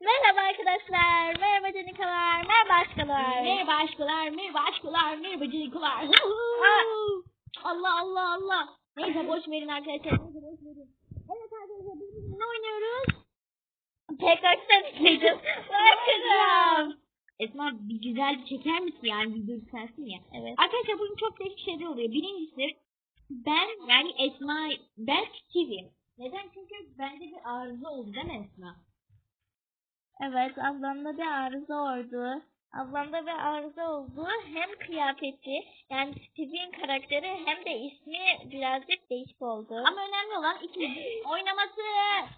Merhaba arkadaşlar. Merhaba canikalar. Merhaba aşkalar. Merhaba aşkılar, merhaba aşkılar, merhaba canikular. Allah Allah Allah. Neyse boş verin arkadaşlar. Neyse boş verin. Evet arkadaşlar biz ne oynuyoruz? Tekrar isteyeceğiz. Bakacağım. Esma bir güzel çeker misin yani videoyu sensin ya. Evet. Arkadaşlar bugün çok değişik şeyler oluyor. Birincisi ben yani Esma ben Steve'im. Neden? Çünkü bende bir arıza oldu değil mi Esma? Evet ablamda bir arıza oldu. Ablamda bir arıza oldu. Hem kıyafeti yani Steve'in karakteri hem de ismi birazcık değişik oldu. Ama önemli olan ikimizin oynaması.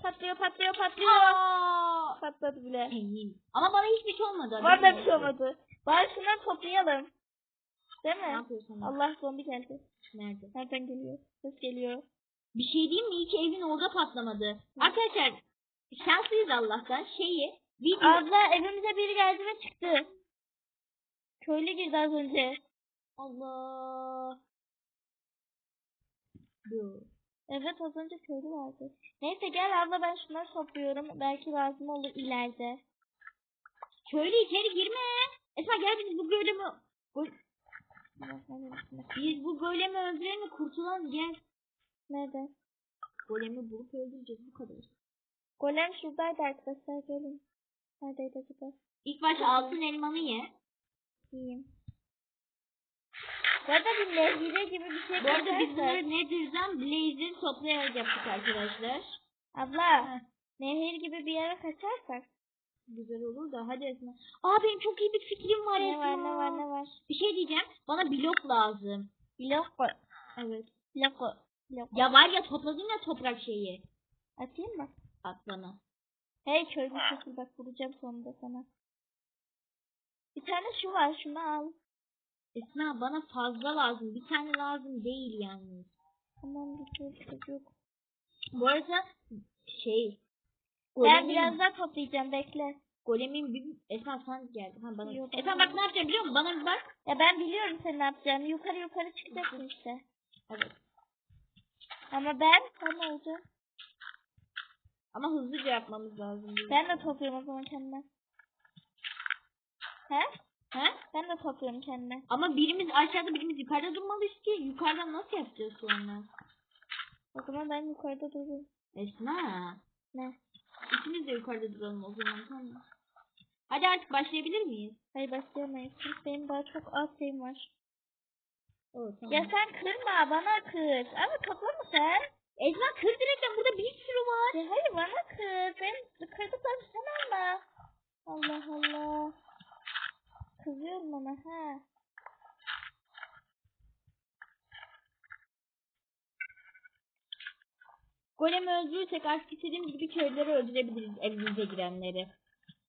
patlıyor patlıyor patlıyor. Aa! Patladı bile. Ama bana hiçbir şey olmadı. Bana da bir şey olmadı. Bari şunları toplayalım. Değil Ne mi? yapıyorsun? Allah zombi geldi. Nerede? Nereden geliyor? Ses geliyor. Bir şey diyeyim mi? İyi ki evin orada patlamadı. Arkadaşlar şanslıyız Allah'tan. Şeyi video Abla evimize biri geldi ve çıktı. Köylü girdi az önce. Allah. Dur. Evet az önce köylü vardı. Neyse gel abla ben şunları topluyorum. Belki lazım olur ileride. Köylü içeri girme. Esma gel biz bu Gol... biz bu golemi öldürelim de kurtulalım gel. Nerede? Golemi bulup öldüreceğiz bu kadar. Golem şuradaydı arkadaşlar gelin. Neredeydi acaba? İlk başta altın elmanı ye. Yiyeyim. Bu arada bir lehire gibi bir şey Bu arada biz bunları Nether'dan Blaze'in toplayarak yaptık arkadaşlar. Abla nehir gibi bir yere kaçarsak. Güzel olur da hadi Esma. Aa benim çok iyi bir fikrim var Ne Esma. var ne var ne var. Bir şey diyeceğim. Bana blok lazım. Blok koy. Evet. Blok koy. Blok. Ya var ya topladım ya toprak şeyi. Atayım mı? At bana. Hey köylü çekil bak vuracağım sonunda sana. Bir tane şu var şunu al. Esma bana fazla lazım. Bir tane lazım değil yani. Tamam bir çocuk. Bu arada şey. Ben biraz daha toplayacağım bekle. golemin bir... Esma sen geldin. Ha bana. Yok. Esma bak ne yapacağım biliyor musun? Bana bir bak. Ya ben biliyorum sen ne yapacağını. Yukarı yukarı çıkacaksın işte. Evet. Ama ben tam olacağım. Ama hızlıca yapmamız lazım. bizim. Ben de topluyorum o zaman kendime. He? He? Ben de topluyorum kendime. Ama birimiz aşağıda birimiz yukarıda durmalıyız ki. Yukarıdan nasıl yapacağız sonra? O zaman ben yukarıda dururum. Esma. Ne? İkimiz de yukarıda duralım o zaman tamam mı? Hadi artık başlayabilir miyiz? Hayır başlayamayız. Çünkü benim daha çok az şeyim var. Evet tamam. Ya sen kırma bana kır. Ama toplama sen. Esma kır direkten burada bir sürü var. Ya hayır bana kır. Ben kırdıklarını sen alma. Allah Allah. Kızıyorum ona ha. Golemi öldürürsek artık istediğimiz gibi köyleri öldürebiliriz evimize girenleri.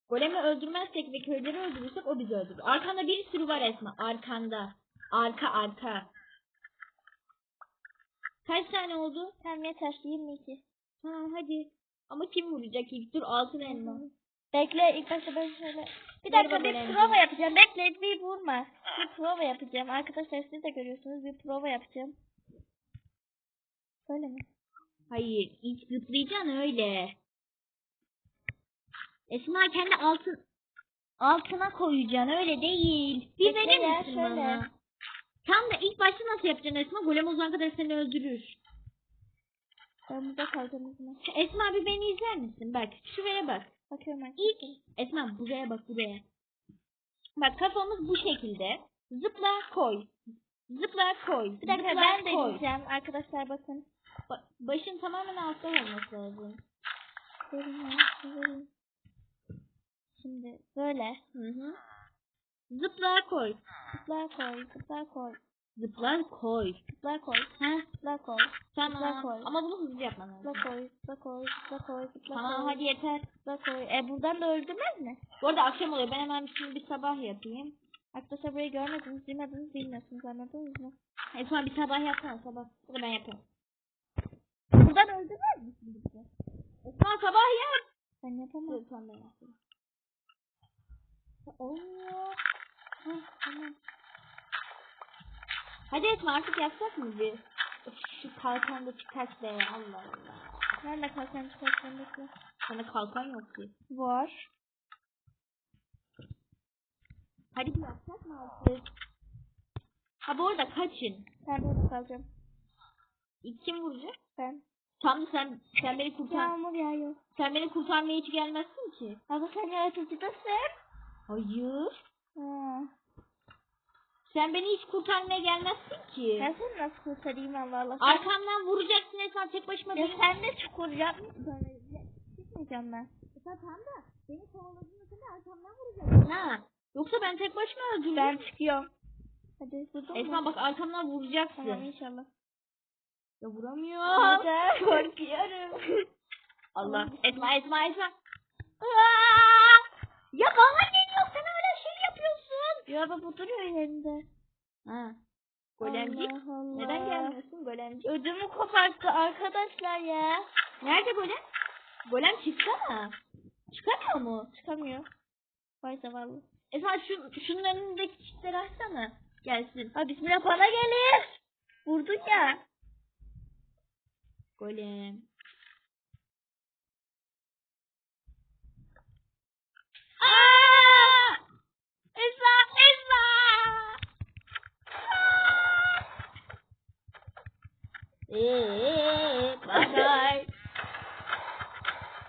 Golemi öldürmezsek ve köyleri öldürürsek o bizi öldürür. Arkanda bir sürü var Esma. Arkanda. Arka arka. Kaç tane oldu? Tamam yeter 22. Tamam hadi. Ama kim vuracak ilk? Dur altın elma. Bekle ilk başta ben şöyle. Bir Merhaba dakika bir prova yapacağım. Bekle bir vurma. Bir prova yapacağım. Arkadaşlar siz de görüyorsunuz bir prova yapacağım. Söyle mi? Hayır. ilk zıplayacaksın öyle. Esma kendi altın altına koyacaksın öyle değil. Bir Bekle verir misin şöyle. bana? Tam da ilk başta nasıl yapacaksın Esma? Golem o zaman kadar seni öldürür. Ben burada kalacağım zaman. Esma bir beni izler misin? Bak şuraya bak. Bakıyorum arkadaşlar. İlk Esma buraya bak buraya. Bak kafamız bu şekilde. Zıpla koy. Zıpla koy. Bir dakika ben de koy. diyeceğim. Arkadaşlar bakın. Ba- başın tamamen altta olması lazım. Şimdi böyle. Hı hı. Zıpla koy. Zıplar koy, zıplar koy, Zıpla koy. zıplar koy, Ha zıplar koy, tamam. koy. Ama bunu hızlı yapman zıplar lazım. koy, zıplar koy, zıplar koy, zıplar Tamam koy, hadi yeter. zıplar koy. E buradan da öldürmez mi? Bu arada akşam oluyor. Ben hemen şimdi bir sabah yapayım. Arkadaşlar burayı görmediniz, duymadınız, bilmiyorsunuz anladınız mı? Esma bir sabah yapsana sabah. Bu da ben yapayım. Buradan öldürmez mi şimdi bizi? Esma sabah yap. Ben yapamam. Tamam ben yapayım. Olmuyor. Heh, tamam. Hadi Esma artık yapacak mıyız biz? Şu kalkan da çıkart be Allah Allah. Nerede kalkan çıkartmam bekle. Sana kalkan yok ki. Var. Hadi bir yapsak mı artık? Ha bu arada kaçın? Ben burada kalacağım. İlk kim vuracak? Ben. Tam sen sen beni kurtar. Yağmur yağıyor. Sen beni kurtarmaya hiç gelmezsin ki. Ama sen yaratıcıdasın. Hayır. Ha. Sen beni hiç kurtarmaya gelmezsin ki. Ben seni nasıl kurtarayım Allah Allah. Arkamdan vuracaksın Esma tek başıma Ya beni. sen de çukur yapmışsın. Böyle Gitmeyeceğim ben. Esma tamam da beni kovaladığında seni arkamdan vuracaksın. Ha. Yoksa ben tek başıma öldürürüm. Ben çıkıyorum. Hadi Esma bak arkamdan vuracaksın. Tamam inşallah. Ya vuramıyor. Hadi korkuyorum. Allah. Esma Esma. Aa! Ya bana geliyor sen öyle şey yapıyorsun. Ya baba duruyor yerinde. Ha. Golemcik. Allah Allah. Neden gelmiyorsun golemcik? Ödümü koparttı arkadaşlar ya. Nerede golem? Golem çıksana. Çıkamıyor mu? Çıkamıyor. Vay zavallı. Esma şu, şunun önündeki çiftleri açsana. Gelsin. Ha bismillah bana gelir. Vurdun ya. Golem. Aa! Esma, Esma! Eee, bye bye.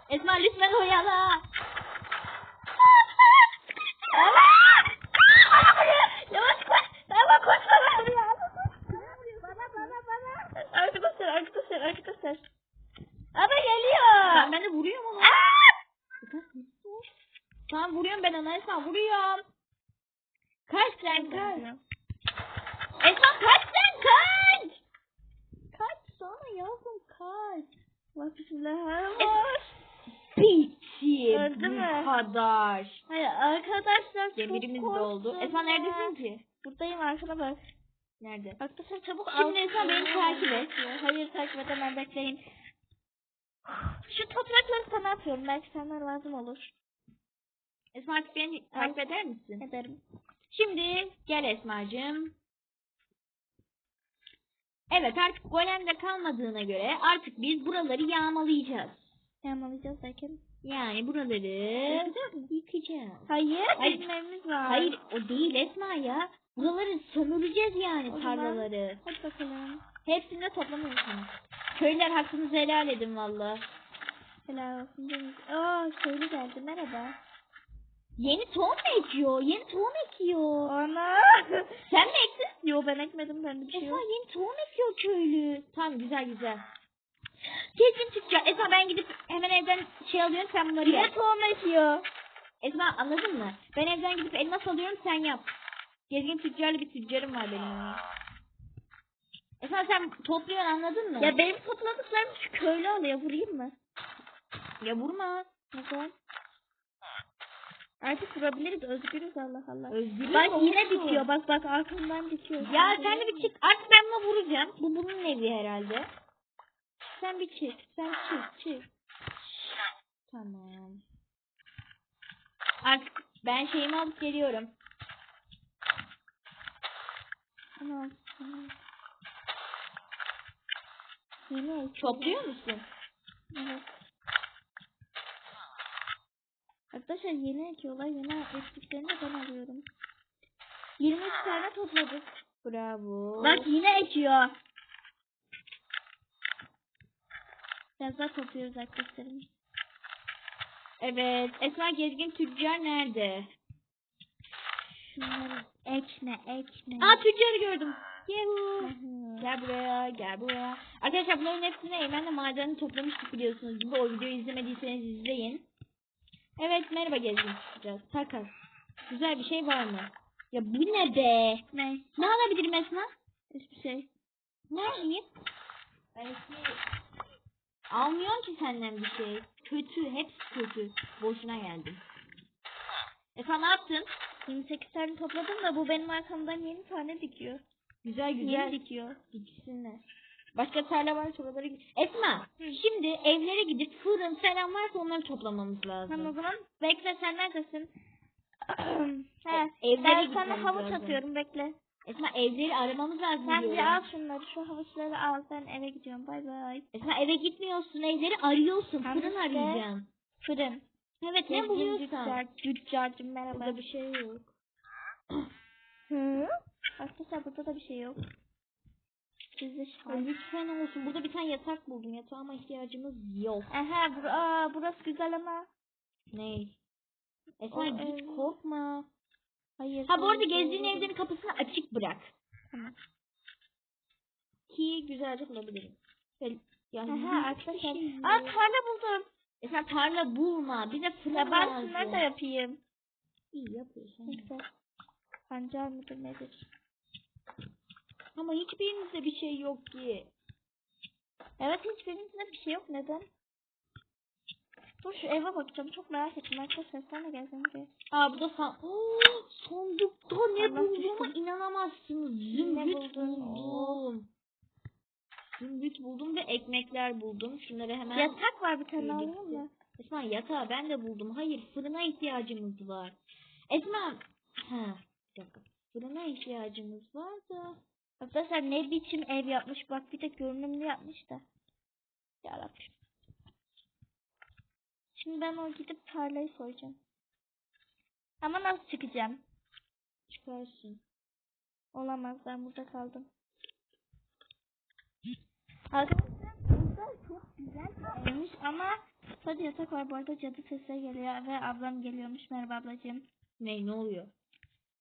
Esma lütfen uyala. Yavaş koş. Tamam koş bana. Bana bana bana. Arkadaşlar arkadaşlar arkadaşlar. Ama geliyor. Ben, ben de vuruyorum onu. Tamam vuruyorum ben ona Esma vuruyorum. Kaç sen kaç. Esma kaç sen kaç. Kaç sana yavrum kaç. Bak bismillah. Esma. Bitti. Mü? kadar. Hayır arkadaşlar çok Demirimiz korktum doldu. Esma neredesin ki? Buradayım arkana bak. Nerede? Arkadaşlar çabuk Şimdi al. Esma beni takip et. Hayır takip edemem bekleyin. Şu toprakları sana atıyorum. Belki sana lazım olur. Esma artık beni takip eder misin? Ederim. Şimdi gel Esma'cığım. Evet artık golem de kalmadığına göre artık biz buraları yağmalayacağız. Yağmalayacağız derken. Yani buraları Yıkacağız. Hayır. Hayır. Bizim evimiz var. Hayır o değil Esma ya. Buraları sömüreceğiz yani O zaman- tarlaları. Hadi bakalım. Hepsini de toplamıyorsunuz. Köylüler hakkınızı helal edin valla. Helal olsun. Aa köylü geldi. Merhaba. Yeni tohum ekiyor. Yeni tohum ekiyor. Ana. Sen mi ektin? Yo ben ekmedim. Bende bir şey Esma yok. yeni tohum ekiyor köylü. Tamam güzel güzel. Gezgin tüccar. Esma ben gidip hemen evden şey alıyorum sen bunları Yine yap. tohum ekiyor. Esma anladın mı? Ben evden gidip elmas alıyorum sen yap. Gezgin tüccarlı bir tüccarım var benim. Esma sen topluyorsun anladın mı? Ya benim topladıklarım şu köylü alıyor. Vurayım mı? ya vurma. Neden? Artık vurabiliriz. Özgürüz Allah Allah. Özgürlük Bak yine dikiyor. Bak bak arkamdan dikiyor. Ya sen de bir çık. Artık ben buna vuracağım. Bu bunun evi herhalde. Sen bir çık. Sen çık çık. Tamam. Artık ben şeyimi alıp geliyorum. Tamam. Topluyor musun? Evet. Arkadaşlar yeni ekiyorlar. Yeni ektiklerini de ben alıyorum. 23 tane topladık. Bravo. Bak yine ekiyor. Biraz daha topluyoruz arkadaşlarım. Evet. Esma Gezgin Tüccar nerede? Şunları ekme ekme. Aa tüccarı gördüm. Hı. Gel buraya, gel buraya. Arkadaşlar bunların hepsini Eymen'le madenini toplamıştık biliyorsunuz gibi. O videoyu izlemediyseniz izleyin. Evet merhaba Gezgin. Takas. Güzel bir şey var mı? Ya bu ne be? Ne? Ne alabilirim Esma? Hiçbir şey. Ne alayım? Belki almıyorsun ki senden bir şey. Kötü, hepsi kötü. Boşuna geldim. Esma ne yaptın? 28 tane topladım da bu benim arkamdan yeni tane dikiyor. Güzel güzel. Yeni dikiyor. Diksinler. Başka tarla varsa oralara git. Esma, şimdi evlere gidip fırın falan varsa onları toplamamız lazım. Tamam o zaman bekle sen neredesin? He, Evlere ben gitmemiz sana havuç lazım. atıyorum bekle. Esma evleri aramamız lazım Sen diyorum. bir al şunları şu havuçları al ben eve gidiyorum bay bay. Esma eve gitmiyorsun evleri arıyorsun. Tam Fırın işte. arayacaksın. Fırın. Evet ne buluyorsan. tüccar, tüccarcım merhaba. Burada bir şey yok. Hı? Arkadaşlar burada da bir şey yok. Size Ay, şahit. lütfen olsun. Burada bir tane yatak buldum. Yatağıma ihtiyacımız yok. Aha bur aa, burası güzel ama. Ne? Esma O git korkma. Hayır. Ha bu arada gezdiğin evlerin kapısını açık bırak. Tamam. Ki güzelce bulabilirim. Şöyle- Ya Aha arkadaşlar. şey. Aa tarla buldum. Esma tarla bulma. Bize fırın Ya ben şunları da yapayım. İyi yapıyorsun. Neyse. Pancar mıdır nedir? Ama hiçbirimizde bir şey yok ki. Evet hiçbirimizde bir şey yok. Neden? Dur şu eve bakacağım. Çok merak ettim. Arkadaşlar sen de gelsen ki. Aa bu da san... Oo, sondukta ne Allah bulduğuma düştüm. inanamazsınız. Zümrüt buldun? buldum. Zümrüt buldum ve ekmekler buldum. Şunları hemen... Yatak var bir tane alayım mı? Esma yatağı ben de buldum. Hayır fırına ihtiyacımız var. Esma... Ha, bir dakika. Fırına ihtiyacımız var da... Arkadaşlar ne biçim ev yapmış. Bak bir de görünümlü yapmış da. Yarabbim. Şimdi ben o gidip tarlayı soyacağım. Ama nasıl çıkacağım? Çıkarsın. Olamaz ben burada kaldım. Arkadaşlar burada çok güzel evmiş ama sadece yatak var bu arada cadı sesleri geliyor ve ablam geliyormuş. Merhaba ablacığım. Ne ne oluyor?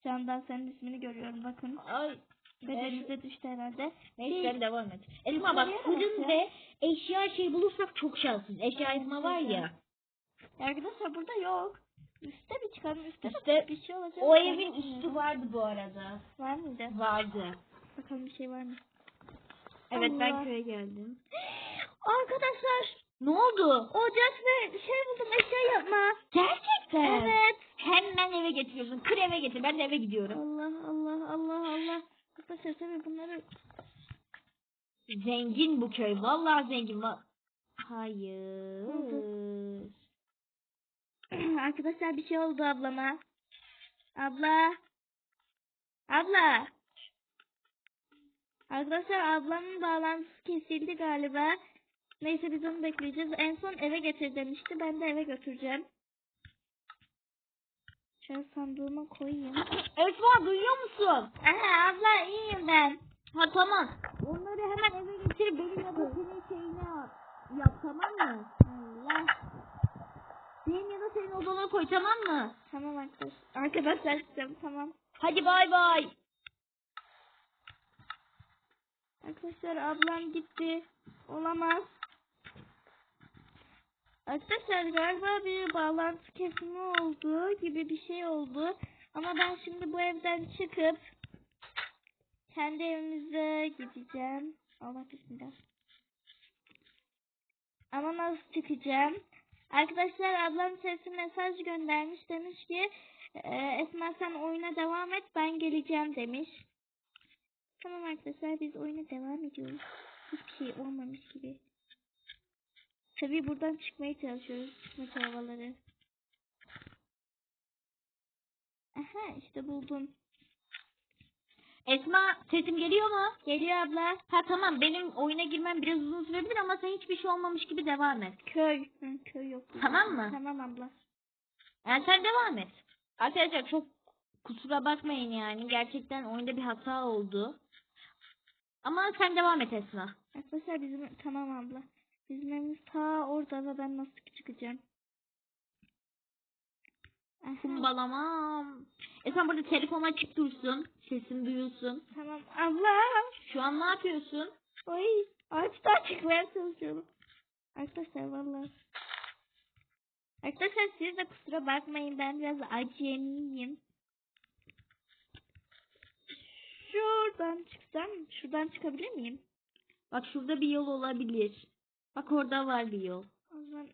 Candan senin ismini görüyorum bakın. Ay. Bedeninize düştü herhalde. Neyse sen devam et. Esma bak fırın ve eşya şey bulursak çok şanslıyız. Eşya Esma var ya. Arkadaşlar burada yok. Üste bir çıkalım. Üstte, de Üste- bir şey olacak. O Ben evin üstü vardı bu arada. Var mıydı? Vardı. Bakalım bir şey var mı? Evet ben Allah. köye geldim. Arkadaşlar Ne oldu? ocak ve şey buldum eşya yapma. Gerçekten. Evet. Hemen eve getiriyorsun. Kır eve getir. Ben de eve gidiyorum. Allah Allah Allah Allah. Arkadaşlar tabii bunları Zengin bu köy. Vallahi zengin. Va Hayır. Arkadaşlar bir şey oldu ablama. Abla. Abla. Arkadaşlar ablamın bağlantısı kesildi galiba. Neyse biz onu bekleyeceğiz. En son eve getir demişti. Ben de eve götüreceğim. Şöyle sandığıma koyayım. Esma duyuyor musun? Aha abla iyiyim ben. Ha tamam. Onları hemen eve getir. Benim ya da senin şeyine yap. Yap tamam mı? Allah. Benim ya da senin odana koy tamam mı? Tamam arkadaşlar. Arkadaşlar tamam. Hadi bay bay. Arkadaşlar ablam gitti. Olamaz. Arkadaşlar galiba bir bağlantı kesimi oldu gibi bir şey oldu. Ama ben şimdi bu evden çıkıp kendi evimize gideceğim. Allah bismillah. Ama nasıl çıkacağım? Arkadaşlar ablam sesi mesaj göndermiş. Demiş ki "Ee, Esma sen oyuna devam et ben geleceğim demiş. Tamam arkadaşlar biz oyuna devam ediyoruz. Hiçbir şey olmamış gibi. Tabii buradan çıkmaya çalışıyoruz. Çıkma çabaları. Aha işte buldum. Esma sesim geliyor mu? Geliyor abla. Ha tamam benim oyuna girmem biraz uzun sürebilir ama sen hiçbir şey olmamış gibi devam et. Köy. Hı, köy yok. Tamam mı? Tamam abla. Yani sen devam et. Arkadaşlar çok kusura bakmayın yani. Gerçekten oyunda bir hata oldu. Ama sen devam et Esma. Arkadaşlar bizim tamam abla. Bizim evimiz ta orada ve ben nasıl çıkacağım? Kumbalamam. Esma burada telefon açık dursun. Sesin duyulsun. tamam abla. Şu an ne yapıyorsun? Oy ağaçtan çıkmaya çalışıyorum. Arkadaşlar vallahi. Arkadaşlar siz de kusura bakmayın ben biraz acemiyim. Şuradan çıksam, şuradan çıkabilir miyim? Bak şurada bir yol olabilir. Bak orada var bir yol. O zaman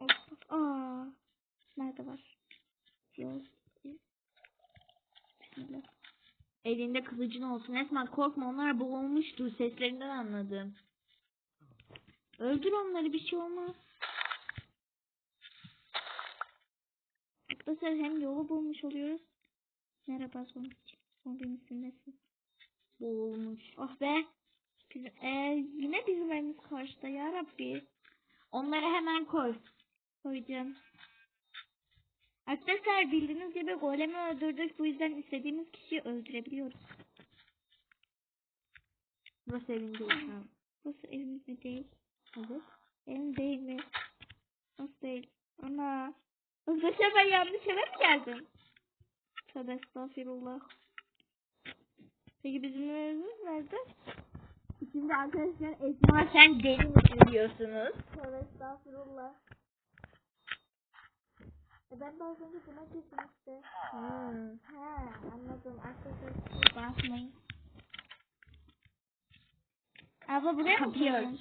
of, of. Aa, nerede var? Yol. Bismillah. Elinde kılıcın olsun. Esma korkma onlar boğulmuştur. Seslerinden anladım. Öldür onları bir şey olmaz. Arkadaşlar hem yolu bulmuş oluyoruz. Merhaba zombi. Zombi misin nesin? Boğulmuş. Oh be. Ee, yine bizim evimiz karşıda ya Rabbi. Onları hemen koy. Koyacağım. Arkadaşlar bildiğiniz gibi golemi öldürdük. Bu yüzden istediğimiz kişiyi öldürebiliyoruz. Burası evin değil. Ha. Burası evimiz mi değil? Evet. Evim değil mi? Nasıl değil? Ana. Arkadaşlar ben yanlış eve mi geldim? Tövbe estağfirullah. Peki bizim evimiz nerede? Şimdi arkadaşlar Esma sen deli misin diyorsunuz. Tövbe estağfirullah. E ben az önce buna işte. Hmm. He anladım. Arkadaşlar kusura bakmayın. Abla buraya mı Kapıyı koyayım?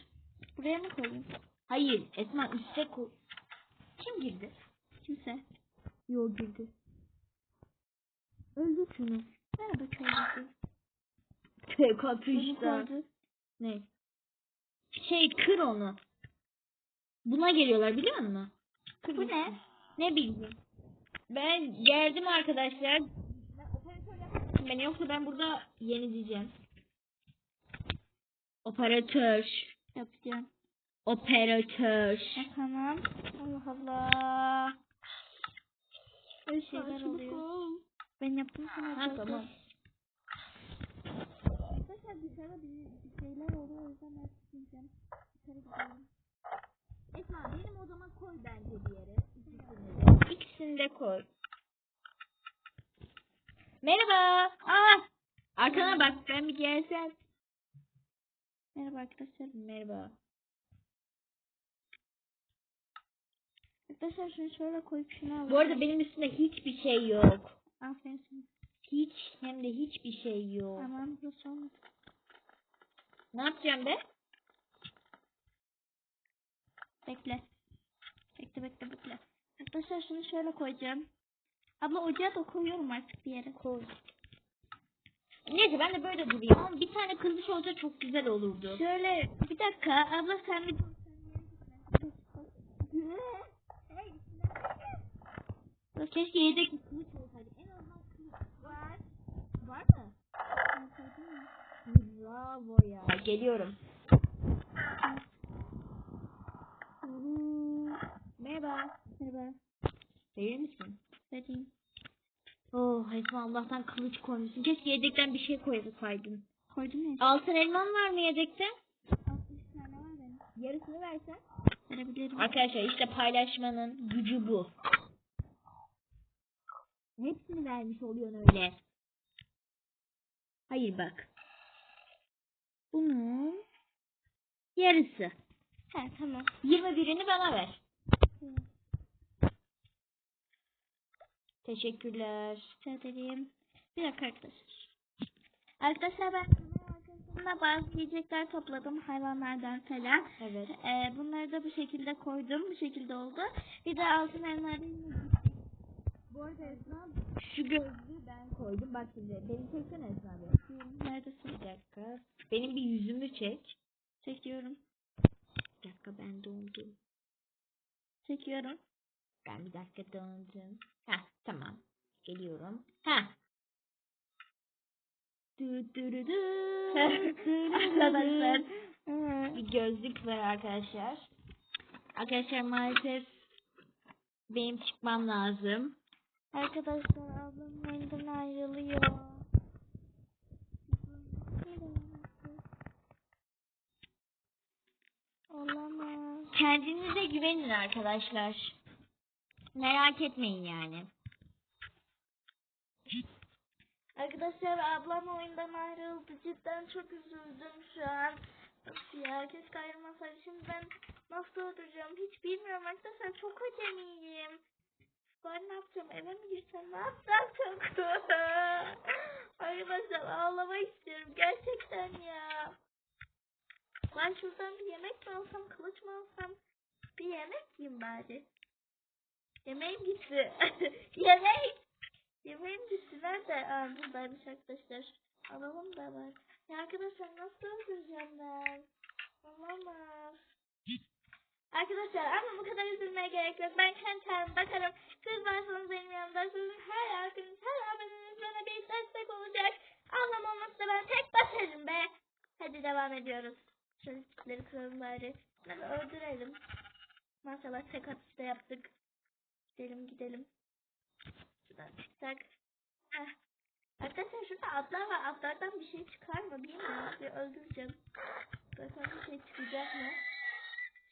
Buraya mı koyayım? Hayır Esma üste koy. Kim girdi? Kimse. Yo girdi. Öldür şunu. Merhaba köylüsü. Kapıştı. koydu. Ne? Şey kır onu. Buna geliyorlar biliyor musun? Kır Bu ne? Ne bileyim. Ben geldim arkadaşlar. Ben yoksa ben burada yenileceğim. Operatör. Yapacağım. Operatör. E, tamam. Allah Allah. Böyle şeyler oluyor. Ben yaptım sana. Ha tamam. Arkadaşlar dışarıda bir şeyler oluyor. O yüzden ben çıkmayacağım. Dışarı gidiyorum. Esma benim odama koy bence bir yere. İkisini de. İkisini de koy. Merhaba. Aa. Arkana bak ben bir gelsem. Merhaba arkadaşlar. Merhaba. Arkadaşlar şunu şöyle koyup şunu alalım. Bu arada benim üstümde hiçbir şey yok. Aferin. Hiç hem de hiçbir şey yok. Tamam burası olmadı. Ne yapacağım be? Bekle. Bekle bekle bekle. Arkadaşlar şunu şöyle koyacağım. Abla ocağa da koyuyorum artık bir yere. Koy. Neyse ben de böyle durayım. Ama bir tane kılıç olsa çok güzel olurdu. Şöyle bir dakika abla sen bir Dur, Keşke yedek kılıç olsaydı. En azından var. Var mı? Bravo ya. Geliyorum. Merhaba. Merhaba. Verir misin? Vereyim. Oh Esma Allah'tan kılıç koymuşsun. Keşke yedekten bir şey koysaydın. Koydum ya. Altın elman var mı yedekte? 60 tane var benim. Yarısını versen. Verebilirim. Arkadaşlar işte paylaşmanın gücü bu. Hepsini vermiş oluyorsun öyle. Hayır bak. Bunun yarısı. He tamam. 21'ini bana ver. Hı, Teşekkürler. Rica ederim. Bir dakika arkadaşlar. Arkadaşlar ben arkasında bazı yiyecekler topladım hayvanlardan falan. Evet. Ee, bunları da bu şekilde koydum. Bu şekilde oldu. Bir de altın elmaları Bu arada Esma şu gözlüğü ben koydum. Bak şimdi beni çeksene Esma bir. Neredesin? Bir dakika. Benim bir yüzümü çek. Çekiyorum. Bir dakika ben dondum. Çekiyorum. Ben bir dakika döndüm. Heh tamam. Geliyorum. Heh. Arkadaşlar. Bir gözlük var arkadaşlar. Arkadaşlar maalesef benim çıkmam lazım. Arkadaşlar ablam benden ayrılıyor. Olamaz. Kendinize güvenin arkadaşlar. Merak etmeyin yani. Arkadaşlar ablam oyundan ayrıldı. Cidden çok üzüldüm şu an. Of ya keşke ayrılmasaydı. Şimdi ben nasıl öldüreceğim hiç bilmiyorum arkadaşlar. Çok acemiyim. Ben ne yapacağım? Eve mi girsem? Ne yapacağım? Çok Arkadaşlar ağlamak istiyorum. Gerçekten ya. Ben şuradan bir yemek mi alsam? Kılıç mı alsam? Bir yemek yiyeyim bari. Yemeğim gitti. Yemek. Yemeğim gitti. Nerede? Aa, buradaymış arkadaşlar. Alalım da var. Ya arkadaşlar nasıl öldüreceğim ben? Olamaz. Arkadaşlar ama bu kadar üzülmeye gerek yok. Ben kendi kendime bakarım. Siz varsanız benim yanımdasınız. Her halkınız, her abiniz bana bir destek olacak. Ablam olmazsa ben tek basarım be. Hadi devam ediyoruz. Şöyle çiftleri kıralım bari. Bunları öldürelim. Maşallah tek atışta yaptık. Gidelim gidelim. Şuradan. Heh. Arkadaşlar şurada atlar var. Atlardan bir şey çıkar mı bilmiyorum. Bir öldüreceğim. Bakalım bir şey çıkacak mı?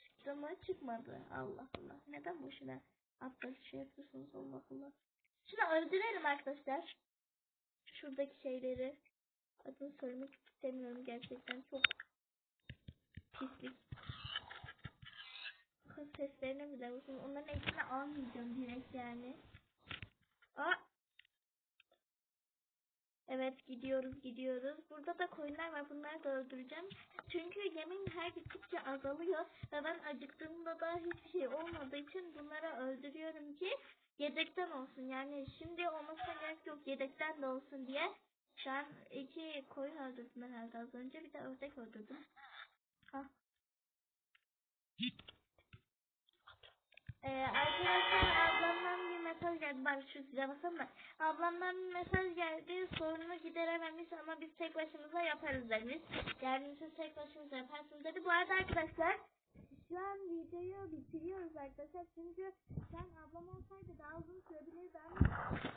Çıktı mı? Çıkmadı. Allah Allah. Neden boşuna atları şey yapıyorsunuz? Allah Allah. Şunu öldürelim arkadaşlar. Şuradaki şeyleri. Adını söylemek istemiyorum gerçekten. Çok Kız seslerine bile bakın. Onların eğitimini almayacağım direkt yani. Aa! Evet gidiyoruz gidiyoruz. Burada da koyunlar var. Bunları da öldüreceğim. Çünkü yemin her gittikçe azalıyor. Ve ben acıktığımda da hiçbir şey olmadığı için bunları öldürüyorum ki yedekten olsun. Yani şimdi olmasına gerek yok. Yedekten de olsun diye. Şu an iki koyun öldürdüm herhalde az önce. Bir de ördek öldürdüm. Ee, arkadaşlar ablamdan bir mesaj geldi. Bari şu size basalım da. Ablamdan bir mesaj geldi. Sorunu giderememiş ama biz tek başımıza yaparız demiş. Yani siz tek başınıza yaparsınız dedi. Bu arada arkadaşlar şu an videoyu bitiriyoruz arkadaşlar. Çünkü an ablam olsaydı daha uzun sürebilirdi ama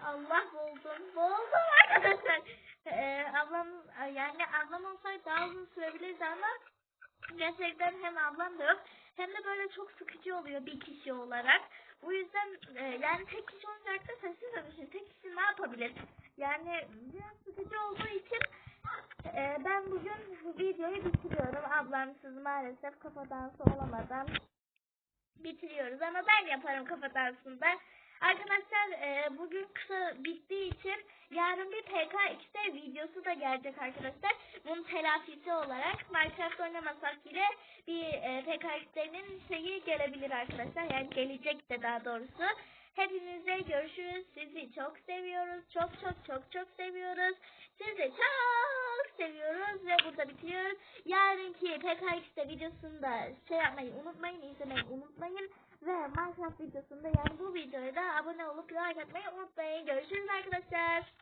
Allah buldum. Buldum arkadaşlar. Ee, ablam yani ablam olsaydı daha uzun sürebilirdi ama gerçekten hem ablam da yok hem de böyle çok sıkıcı oluyor bir kişi olarak. Bu yüzden e, yani tek kişi olacaksa sessiz dönüşün. Tek kişi ne yapabilir? Yani biraz sıkıcı olduğu için e, ben bugün bu videoyu bitiriyorum. Ablamsız maalesef kafa dansı olamadan bitiriyoruz ama ben yaparım kafa dansını da. Arkadaşlar e, bugün kısa bittiği için yarın bir PKX'de videosu da gelecek arkadaşlar. Bunun telafisi olarak Minecraft oynamasak bile bir e, PKX'lerin şeyi gelebilir arkadaşlar. Yani gelecek de daha doğrusu. Hepinize görüşürüz. Sizi çok seviyoruz. Çok çok çok çok seviyoruz. Sizi çok seviyoruz ve burada bitiriyoruz. Yarınki PKX'de videosunda şey yapmayı unutmayın, izlemeyi unutmayın. Ve Minecraft videosunda yani bu videoya da abone olup like atmayı unutmayın. Görüşürüz arkadaşlar.